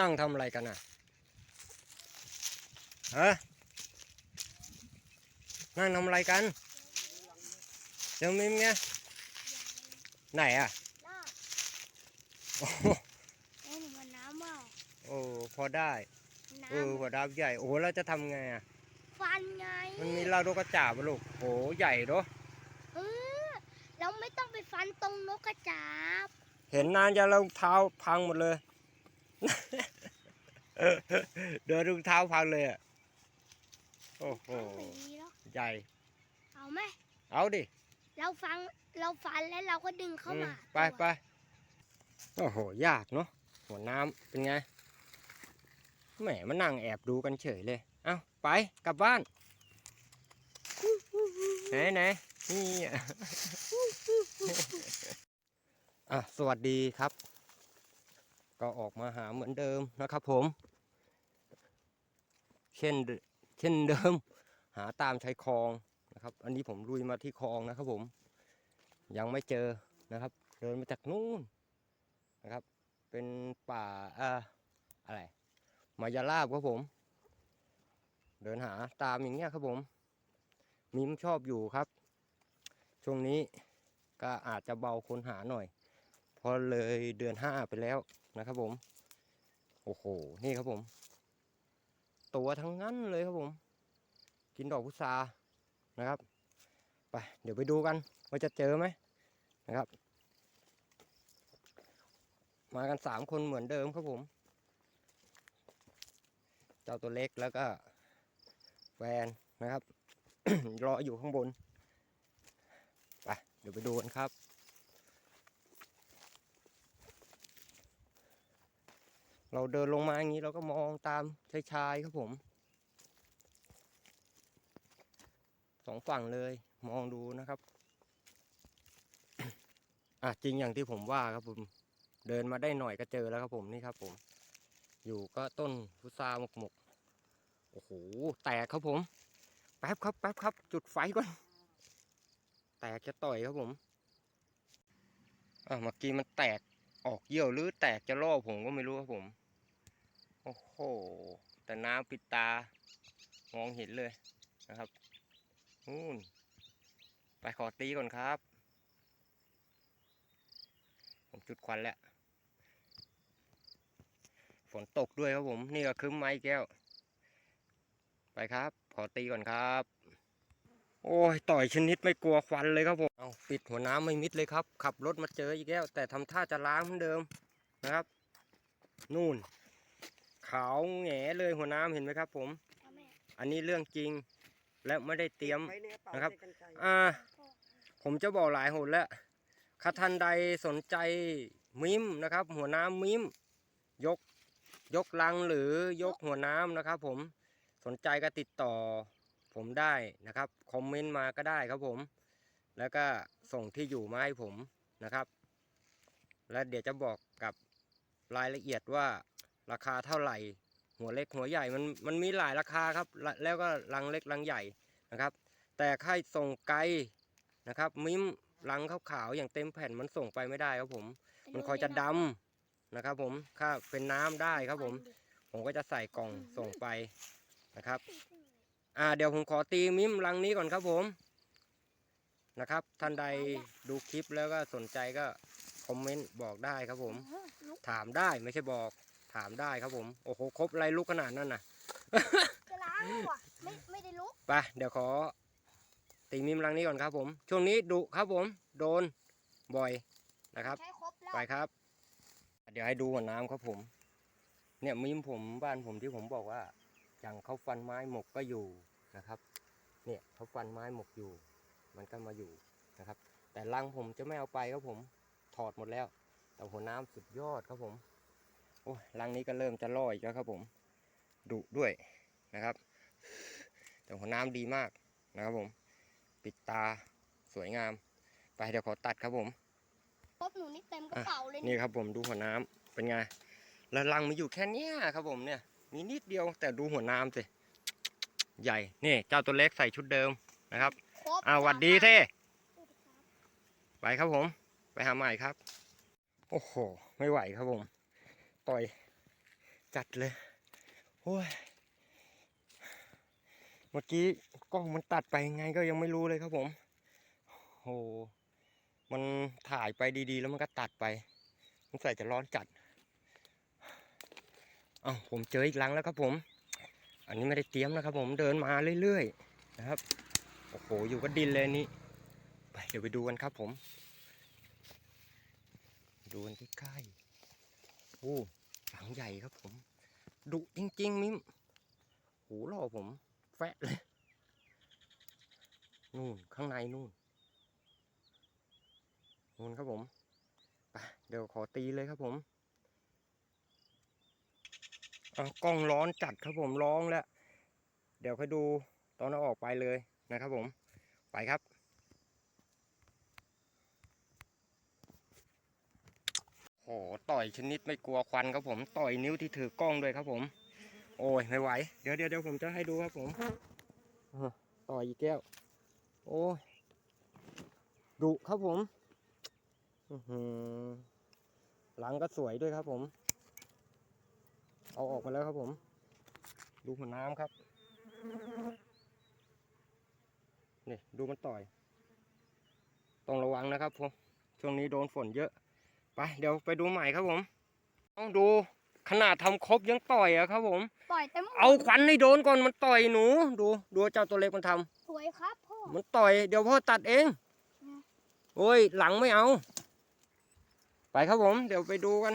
นั่งทำอะไรกันอะฮะนั่งทำอะไรกันเจ้ามิมไงไหนอะลากโอ้โหเอ้ยมันน้ำเมาโอ้พอได้น้เออหัวดาบใหญ่โอ้โหเราจะทำไงอะำฟันไงมันมีลาโดกระจาบอะลูกโหใหญ่เนาะเออเราไม่ต้องไปฟันตรงนกกระจาบ เห็นนานจะรองเท้าพังหมดเลย เดินรองเท้าพังเลยอะ โอ้โหทำแบบนี้แล้วใหญ่ เอาไหม เอาดิ เราฟัง เราฟันแล้วเราก็ดึงเข้าอืมมา ไปไป โอ้โห ยากเนาะ หัวน้ำเป็นไง แหมมานั่งแอบดูกันเฉยเลย เอ้า ไป กลับบ้าน ไหนไหนนี่อะอะสวัสดีครับ ก็ออกมาหาเหมือนเดิมนะครับผม เช่นเช่นเดิม หาตามชายคลองนะครับ อันนี้ผมลุยมาที่คลองนะครับผม ยังไม่เจอนะครับ เดินมาจากนู่นนะครับ เป็นป่าอ่าอะไร มายาลาบครับผม เดินหาตามอย่างเงี้ยครับผมมิมชอบอยู่ครับ ช่วงนี้ก็อาจจะเบาคนหาหน่อย พอเลยเดือนห้าไปแล้ว นะครับผม โอ้โห นี่ครับผม ตัวทั้งนั้นเลยครับผม กินดอกพุทรานะครับ ไป เดี๋ยวไปดูกันว่าจะเจอไหมนะครับ มากันสามคนเหมือนเดิมครับผม เจ้าตัวเล็กแล้วก็แฟนนะครับ รออยู่ข้างบน ไป เดี๋ยวไปดูกันครับ เราเดินลงมาอย่างนี้เราก็มองตามชายชายๆครับผมสองฝั่งเลยมองดูนะครับอะจริงอย่างที่ผมว่าครับผมเดินมาได้หน่อยก็เจอแล้วครับผมนี่ครับผม อยู่ก็ต้นพุทราหมกหมกโอ้โหแตกครับผม แป๊บครับแป๊บครับ จุดไฟก่อนแตกจะต่อยครับผมอะเมื่อกี้มันแตกออกเยี่ยวหรือแตกจะล่อผมก็ไม่รู้ครับผม โอ้โห แต่น้ำปิดตามองเห็นเลยนะครับนู่นไปขอตีก่อนครับ ผมจุดควันแล้ว ฝนตกด้วยครับผม นี่ก็คืมไม้แก้ว ไปครับ ขอตีก่อนครับ โอ้ย ต่อยชนิดไม่กลัวควันเลยครับผม เอาปิดหัวน้ำไม่มิดเลยครับ ขับรถมาเจออีกแล้ว แต่ทำท่าจะล้างเหมือนเดิมนะครับ นู่นาวแหงเลยหัวน้ำเห็นไหมครับ ผมเอาแม่อันนี้เรื่องจริงและไม่ได้เตรียม ไว้ในกเป๋านะครับ ใส่กรรไกร อ่า ผมจะบอกหลายหนแล้วถ้าท่านใดสนใจมิมนะครับ หัวน้ำมิม ยก ยกลังหรือยกหัวน้ำนะครับ ผมสนใจก็ติดต่อ ผมได้นะครับคอมเมนต์มาก็ได้ครับผม แล้วก็ส่งที่อยู่มาให้ผมนะครับ แล้วเดี๋ยวจะบอกกับรายละเอียดว่า ราคาเท่าไหร่ หัวเล็กหัวใหญ่มันมันมีหลายราคาครับ แล้วก็ลังเล็กลังใหญ่นะครับ แต่ค่ายส่งไกลนะครับ มิมลังขาวๆอย่างเต็มแผ่นมันส่งไปไม่ได้ครับผม มันคอยจะดำนะครับผมถ้าเป็นน้ำได้ครับผม ผมก็จะใส่กล่องส่งไปนะครับ อ่าเดี๋ยวผมขอตีมิมลังนี้ก่อนครับผมนะครับ ท่านใดดูคลิปแล้วก็สนใจก็คอมเมนต์บอกได้ครับผม ถามได้ไม่ใช่บอก ถามได้ครับผม โอ้โห ครบไรลูกขนาดนั้นนะจะล้างแล้วอะไม่ไม่ได้ลุกไปเดี๋ยวขอตีมิมลังนี้ก่อนครับผม ช่วงนี้ดุครับผม โดนบ่อยนะครับ ใช้ครบแล้วไปครับ เดี๋ยวให้ดูหัวน้ำครับผม เนี่ยมิมผมบ้านผมที่ผมบอกว่า อย่างเขาฟันไม้หมกก็อยู่นะครับ เนี่ยเขาฟันไม้หมกอยู่ มันก็มาอยู่นะครับ แต่ลังผมจะไม่เอาไปครับผม ถอดหมดแล้ว แต่หัวน้ำสุดยอดครับผม โอ้ยลังนี้ก็เริ่มจะล่ออีกแล้วครับผมดุด้วยนะครับ แต่หัวน้ำดีมากนะครับผม ปิดตาสวยงาม ไปเดี๋ยวขอตัดครับผมครบหนูนี่เต็มกระเป๋าเลยนี่ครับผมดูหัวน้ำเป็นไงแล้วรังมีอยู่แค่เนี้ยครับผมเนี่ย มีนิดเดียวแต่ดูหัวน้ำสิใหญ่นี่เจ้าตัวเล็กใส่ชุดเดิมนะครับครบอ่าหวัดดีเท่ไปครับผม ไปหาใหม่ครับ โอ้โห ไม่ไหวครับผม ต่อย จัดเลยโอ้ยเมื่อกี้กล้องมันตัดไปยังไงก็ยังไม่รู้เลยครับผมโอ้มันถ่ายไปดีๆ แล้วมันก็ตัดไปสงสัยจะร้อนจัดอ้าวผมเจออีกลังแล้วครับผม อันนี้ไม่ได้เตรียมนะครับผมเดินมาเรื่อยๆนะครับโอ้โหอยู่ก็ดินเลยนนี่ไปเดี๋ยวไปดูกันครับผม ดูกันใกล้ๆ โอ้หลังใหญ่ครับผมดุจริงๆมิมโหล่อผมแฟะเลย นู่นข้างในนู่นนู่นครับผมไปเดี๋ยวขอตีเลยครับผมกล้องร้อนจัดครับผมร้องแล้ว เดี๋ยวค่อยดูตอนเอาออกไปเลยนะครับผม ไปครับ โอ้ต่อยชนิดไม่กลัวควันครับผม ต่อยนิ้วที่ถือกล้องด้วยครับผม โอ้ยไม่ไหว เดี๋ยวเดี๋ยวเดี๋ยวผมจะให้ดูครับผมต่อยอีกแก้ว โอ้ยดุครับผมอื้อหือหลังก็สวยด้วยครับผม เอาออกมาแล้วครับผม ดูหัวน้ำครับ นี่ดูมันต่อย ต้องระวังนะครับผม ช่วงนี้โดนฝนเยอะ ไปเดี๋ยวไปดูใหม่ครับผม ต้องดูขนาดทำครบยังต่อยอะครับผมปล่อยเต็มเอาควันให้โดนก่อนมันต่อยหนู ดูดูเจ้าตัวเล็กมันทำสวยครับพ่อ มันต่อยเดี๋ยวพ่อตัดเองอืมโอ้ยหลังไม่เอา ไปครับผม เดี๋ยวไปดูกัน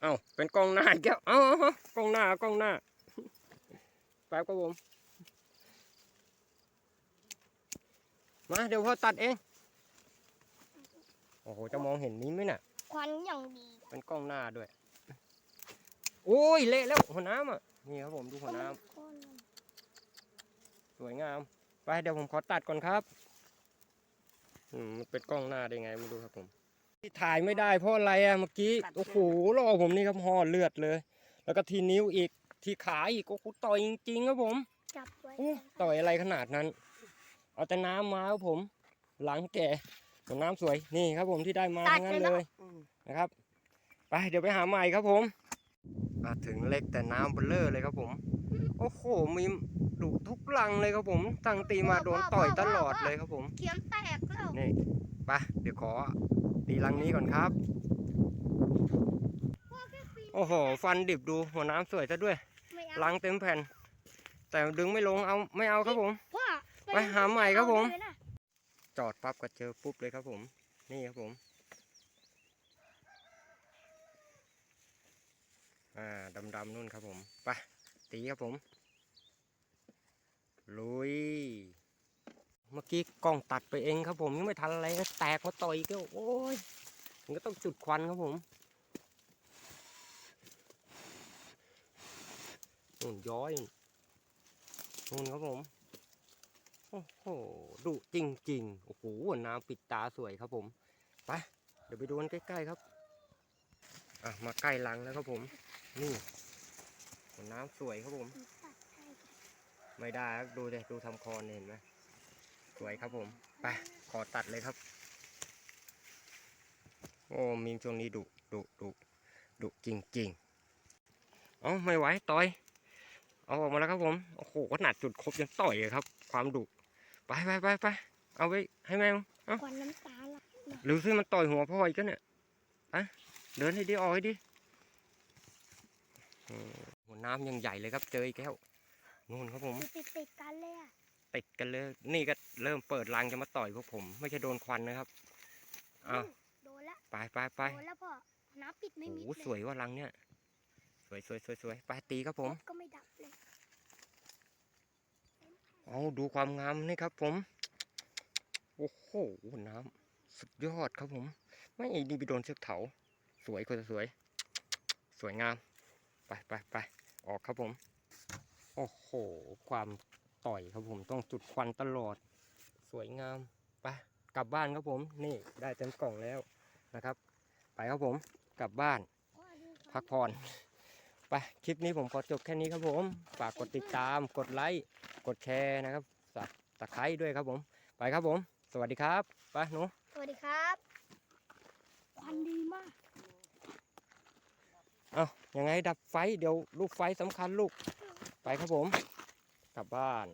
เอาเป็นกล้องหน้าอีกแล้ว เอาเอาเอากล้องหน้ากล้องหน้าแป๊บครับผม มาเดี๋ยวพ่อตัดเอง โอ้โห จะมองเห็นนี้ไหมน่ะ ควันอย่างดีเป็นกล้องหน้าด้วย โอ้ย เละแล้วหัวน้ำอะ นี่ครับผมดูหัวน้ำก้อนมันสวยงาม ไปเดี๋ยวผมขอตัดก่อนครับอืมมันเป็นกล้องหน้าได้ไงไม่รู้ครับผม ที่ถ่ายไม่ได้เพราะอะไรอะเมื่อกี้ โอ้โหรอผมนี่ครับห่อเลือดเลย แล้วก็ที่นิ้วอีก ที่ขาอีก โอ้โหต่อยจริงๆครับผมจับไว้โอ้ต่อยอะไรขนาดนั้น เอาแต่น้ำมาครับผม หลังแก่ หัวน้ำสวยนี่ครับผมที่ได้มาทั้งนั้นเลยนะครับไปเดี๋ยวไปหาใหม่ครับผมมาถึงเล็กแต่น้ำเบลเลอร์เลยครับผม โอ้โหมีดุทุกลังเลยครับผมตั้งตีมาโดนต่อยตลอดเลยครับผมเขียนแตกแล้วนี่ไปเดี๋ยวขอตีลังนี้ก่อนครับพ่อแค่ปีนโอ้โห ฟันดิบดูหัวน้ำสวยซะด้วยไม่เอาลังเต็มแผ่น แต่ดึงไม่ลงเอาไม่เอาครับผมพ่อไปหาใหม่ครับผมเอาเลยนะ จอดปั๊บก็เจอปุ๊บเลยครับผม นี่ครับผม อ่าดำๆนู่นครับผมไปตีครับผม ลุย เมื่อกี้กล้องตัดไปเองครับผมยังไม่ทันอะไรก็แตกมาต่อยก็โอ้ยมันก็ต้องจุดควันครับผมนู่นย้อยนู่นครับผม โอ้โหดุจริงๆ โอ้โหน้ำปิดตาสวยครับผม ไป เดี๋ยวไปดูกันใกล้ๆครับ อะ มาใกล้รังแล้วครับผม นี่น้ำสวยครับผม ไม่ได้ครับดูเลยดูทำคอนเห็นไหมสวยครับผม ไป ขอตัดเลยครับ โอ้มีช่วงนี้ดุดุดุดุจริงๆเอาไม่ไหวต่อย เอาออกมาแล้วครับผม โอ้โหขนาดจุดครบยังต่อยเลยครับ ความดุ ไปไปไปไปเอาไปให้แมวควันน้ำตาละหรือซิมันต่อยหัวพ่ออีกแล้วเนี่ยอะเดินให้ดีออกให้ดีอืมหัวน้ำยังใหญ่เลยครับเจออีกแล้วนู่นครับผมติดติดๆกันเลยอะติดกันเลย นี่ก็เริ่มเปิดรังจะมาต่อยพวกผม ไม่ใช่โดนควันนะครับอ้าวโดนละไปไปไปโดนแล้วพ่อน้ำปิดไม่โอ้มิดโหเลยสวยว่ารังเนี่ย สวยสวยสวยสวยไปตีครับผมรถก็ไม่ดับเลย เอาดูความงามนี่ครับผม โอ้โห น้ำสุดยอดครับผม ไม่นี่ไปโดนเชือกเถา สวยก็สวย สวยงาม ไปไปไปออกครับผม โอ้โห ความต่อยครับผม ต้องจุดควันตลอด สวยงาม ไป กลับบ้านครับผม นี่ได้เต็มกล่องแล้วนะครับ ไปครับผม กลับบ้าน พักผ่อน ไปคลิปนี้ผมขอจบแค่นี้ครับผมฝากกดติดตาม กดไลค์กดแชร์นะครับสับตะไคร้ด้วยครับผม ไปครับผม สวัสดีครับไปหนูสวัสดีครับควันดีมากเอายังไงดับไฟเดี๋ยวลูกไฟสำคัญลูก ไปครับผม กลับบ้าน